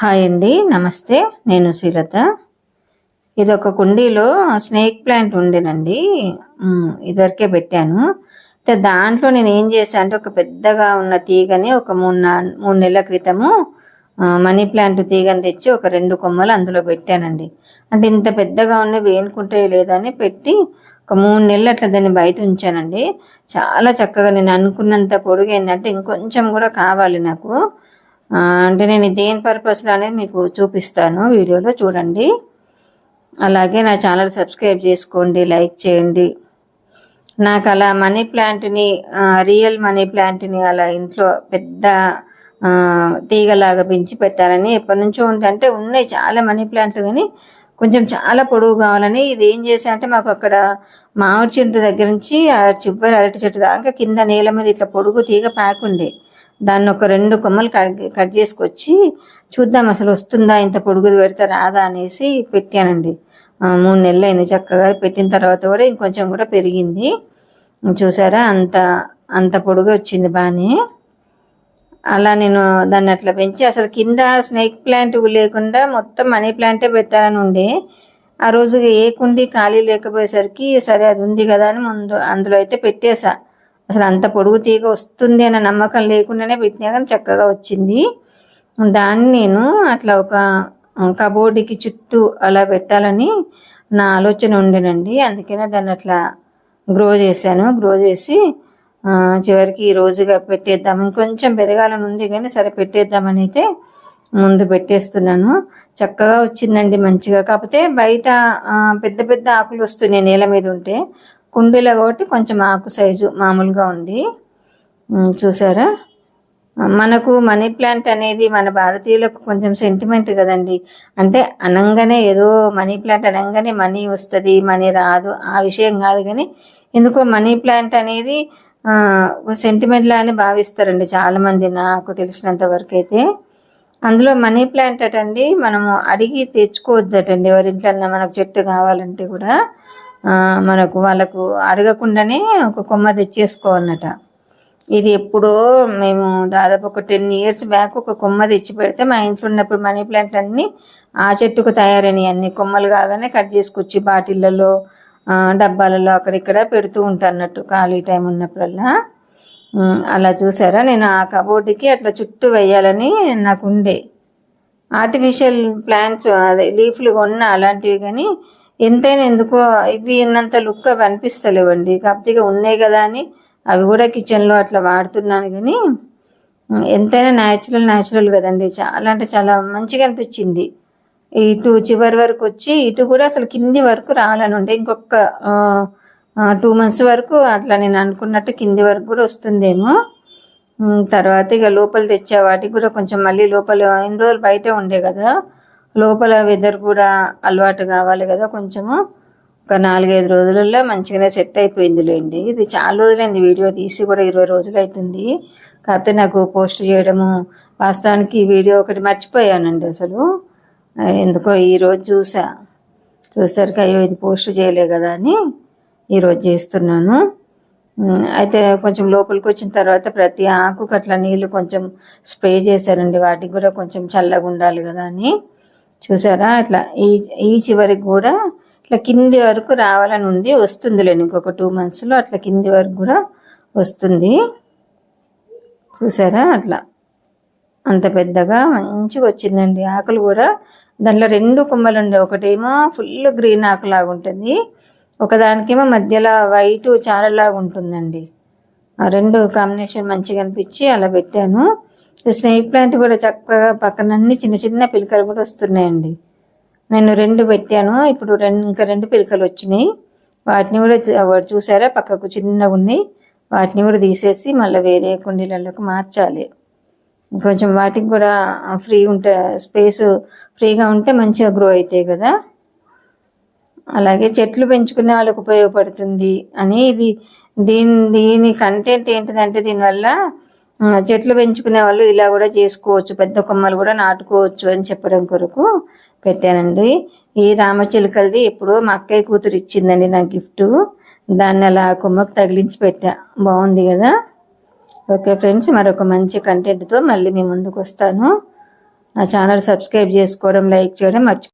Hi అండి నమస్తే. నేను శ్రీలత. ఇది ఒక కుండీలో స్నేక్ ప్లాంట్ ఉండేనండి. ఇదివరకే పెట్టాను. అయితే దాంట్లో నేను ఏం చేశాను అంటే ఒక పెద్దగా ఉన్న తీగని ఒక మూడు మూడు నెలల క్రితము మనీ ప్లాంట్ తీగని తెచ్చి ఒక రెండు కొమ్మలు అందులో పెట్టానండి. అంటే ఇంత పెద్దగా ఉన్నవి వేనుకుంటే లేదని పెట్టి ఒక మూడు నెలలు అట్లా దాన్ని బయట ఉంచానండి. చాలా చక్కగా నేను అనుకున్నంత పొడుగు ఏంటంటే ఇంకొంచెం కూడా కావాలి నాకు. అంటే నేను దేని పర్పస్లో అనేది మీకు చూపిస్తాను వీడియోలో చూడండి. అలాగే నా ఛానల్ సబ్స్క్రైబ్ చేసుకోండి లైక్ చేయండి. నాకు అలా మనీ ప్లాంట్ని రియల్ మనీ ప్లాంట్ని అలా ఇంట్లో పెద్ద తీగలాగా పెంచి పెట్టాలని ఎప్పటి నుంచో ఉంది. అంటే ఉన్నాయి చాలా మనీ ప్లాంట్లు కానీ కొంచెం చాలా పొడవు కావాలని ఇది ఏం చేశా అంటే మాకు అక్కడ మామిడి చెట్టు దగ్గర నుంచి ఆ చివరి అరటి చెట్టు దాకా కింద నేల మీద ఇట్లా పొడుగు తీగ ప్యాక్ ఉండే. దాన్ని ఒక రెండు కొమ్మలు కట్ కట్ చేసుకొచ్చి చూద్దాం అసలు వస్తుందా ఇంత పొడుగుది పెడితే రాదా అనేసి పెట్టానండి. మూడు నెలలు అయింది చక్కగా పెట్టిన తర్వాత కూడా ఇంకొంచెం కూడా పెరిగింది. చూసారా అంత అంత పొడుగు వచ్చింది బాగానే అలా నేను దాన్ని అట్లా పెంచి అసలు కింద స్నేక్ ప్లాంట్ లేకుండా మొత్తం మనీ ప్లాంటే పెట్టాలని ఉండే. ఆ రోజు ఏ కుండి ఖాళీ లేకపోయేసరికి సరే అది ఉంది కదా అని ముందు అందులో అయితే పెట్టేశా అసలు అంత పొడుగు తీగ వస్తుంది అన్న నమ్మకం లేకుండానే పెట్టినా కానీ చక్కగా వచ్చింది. దాన్ని నేను అట్లా ఒక కబోర్డుకి చుట్టూ అలా పెట్టాలని నా ఆలోచన ఉండేనండి. అందుకనే దాన్ని అట్లా గ్రో చేశాను. గ్రో చేసి చివరికి ఈ రోజుగా పెట్టేద్దాం. ఇంకొంచెం పెరగాలని ఉంది కానీ సరే పెట్టేద్దామని అయితే ముందు పెట్టేస్తున్నాను. చక్కగా వచ్చిందండి మంచిగా. కాకపోతే బయట పెద్ద పెద్ద ఆకులు వస్తున్నాయి నేల మీద ఉంటే. కుండీలో కాబట్టి కొంచెం ఆకు సైజు మామూలుగా ఉంది. చూసారా? మనకు మనీ ప్లాంట్ అనేది మన భారతీయులకు కొంచెం సెంటిమెంట్ కదండి. అంటే అనంగానే ఏదో మనీ ప్లాంట్ అనగానే మనీ వస్తుంది మనీ రాదు ఆ విషయం కాదు కానీ ఎందుకో మనీ ప్లాంట్ అనేది సెంటిమెంట్ లాగానే భావిస్తారండి చాలామంది నాకు తెలిసినంత వరకు అయితే. అందులో మనీ ప్లాంట్ అటండి మనము అడిగి తెచ్చుకోవద్దటండి ఎవరింట్లో మనకు చెట్టు కావాలంటే కూడా. మనకు వాళ్ళకు అడగకుండానే ఒక కొమ్మ తెచ్చేసుకోవాలన్నట. ఇది ఎప్పుడో మేము దాదాపు ఒక టెన్ ఇయర్స్ బ్యాక్ ఒక కొమ్మ తెచ్చి పెడితే మా ఇంట్లో ఉన్నప్పుడు మనీ ప్లాంట్లు అన్నీ ఆ చెట్టుకు తయారైనవి అన్ని కొమ్మలు కాగానే కట్ చేసుకొచ్చి బాటిళ్ళలో డబ్బాలలో అక్కడిక్కడ పెడుతూ ఉంటాను అన్నట్టు ఖాళీ టైం ఉన్నప్పుడల్లా. అలా చూసారా? నేను ఆ కబోర్డుకి అట్లా చుట్టూ వేయాలని నాకు ఉండే. ఆర్టిఫిషియల్ ప్లాంట్స్ అదే లీఫ్లు కొన్న అలాంటివి కానీ ఎంతైనా ఎందుకో ఇవి ఉన్నంత లుక్ అవి అనిపిస్తలేవండి. కాకపోతే ఇక ఉన్నాయి కదా అని అవి కూడా కిచెన్లో అట్లా వాడుతున్నాను కానీ ఎంతైనా న్యాచురల్ న్యాచురల్ కదండి. చాలా అంటే చాలా మంచిగా అనిపించింది. ఇటు చివరి వరకు వచ్చి ఇటు కూడా అసలు కింది వరకు రావాలని ఉండే. ఇంకొక టూ మంత్స్ వరకు అట్లా నేను అనుకున్నట్టు కింది వరకు కూడా వస్తుందేమో. తర్వాత ఇక లోపల తెచ్చే వాటికి కూడా కొంచెం మళ్ళీ లోపల ఎన్ని రోజులు బయట ఉండే కదా. లోపల వెదర్ కూడా అలవాటు కావాలి కదా కొంచెము. ఒక నాలుగైదు రోజులలో మంచిగానే సెట్ అయిపోయింది లేండి ఇది చాలా రోజులైంది వీడియో తీసి కూడా ఇరవై రోజులు అవుతుంది కాకపోతే నాకు పోస్ట్ చేయడము వాస్తవానికి ఈ వీడియో ఒకటి మర్చిపోయానండి అసలు. ఎందుకో ఈరోజు చూసా. చూసరికి అయ్యో ఇది పోస్ట్ చేయలే కదా అని ఈరోజు చేస్తున్నాను. అయితే కొంచెం లోపలికి వచ్చిన తర్వాత ప్రతి ఆకుకు అట్లా నీళ్ళు కొంచెం స్ప్రే చేశారండి వాటికి కూడా కొంచెం చల్లగా ఉండాలి కదా అని. చూసారా? అట్లా ఈ ఈ చివరికి కూడా ఇట్లా కింది వరకు రావాలని ఉంది. వస్తుందిలేండి ఇంకొక టూ మంత్స్లో అట్లా కింది వరకు కూడా వస్తుంది. చూసారా? అట్లా. అంత పెద్దగా మంచిగా వచ్చిందండి. ఆకులు కూడా దాంట్లో రెండు కొమ్మలు ఉండే. ఒకటేమో ఫుల్ గ్రీన్ ఆకులాగా ఉంటుంది. ఒకదానికేమో మధ్యలో వైట్ చారలాగా ఉంటుందండి. ఆ రెండు కాంబినేషన్ మంచిగా అనిపించి అలా పెట్టాను. స్నేక్ ప్లాంట్ కూడా చక్కగా పక్కన అన్ని చిన్న చిన్న పిలకలు కూడా వస్తున్నాయండి. నేను రెండు పెట్టాను. ఇప్పుడు రెండు ఇంకా రెండు పిలకలు వచ్చినాయి. వాటిని కూడా చూసారా? పక్కకు చిన్నగా ఉన్నాయి. వాటిని కూడా తీసేసి మళ్ళీ వేరే కుండీలలోకి మార్చాలి. కొంచెం వాటికి కూడా ఫ్రీ ఉంటే స్పేస్ ఫ్రీగా ఉంటే మంచిగా గ్రో అవుతాయి కదా. అలాగే చెట్లు పెంచుకునే వాళ్ళకి ఉపయోగపడుతుంది అని ఇది దీని దీని కంటెంట్ ఏంటిదంటే దీనివల్ల చెట్లు పెంచుకునే వాళ్ళు ఇలా కూడా చేసుకోవచ్చు. పెద్ద కొమ్మలు కూడా నాటుకోవచ్చు అని చెప్పడం కొరకు పెట్టానండి. ఈ రామచిలుకలది ఎప్పుడో మా అక్కయ్య కూతురు ఇచ్చిందండి నా గిఫ్ట్. దాన్ని అలా కొమ్మకు తగిలించి పెట్టా. బాగుంది కదా? ఓకే ఫ్రెండ్స్ మరొక మంచి కంటెంట్తో మళ్ళీ మీ ముందుకు వస్తాను. నా ఛానల్ సబ్స్క్రైబ్ చేసుకోవడం లైక్ చేయడం మర్చి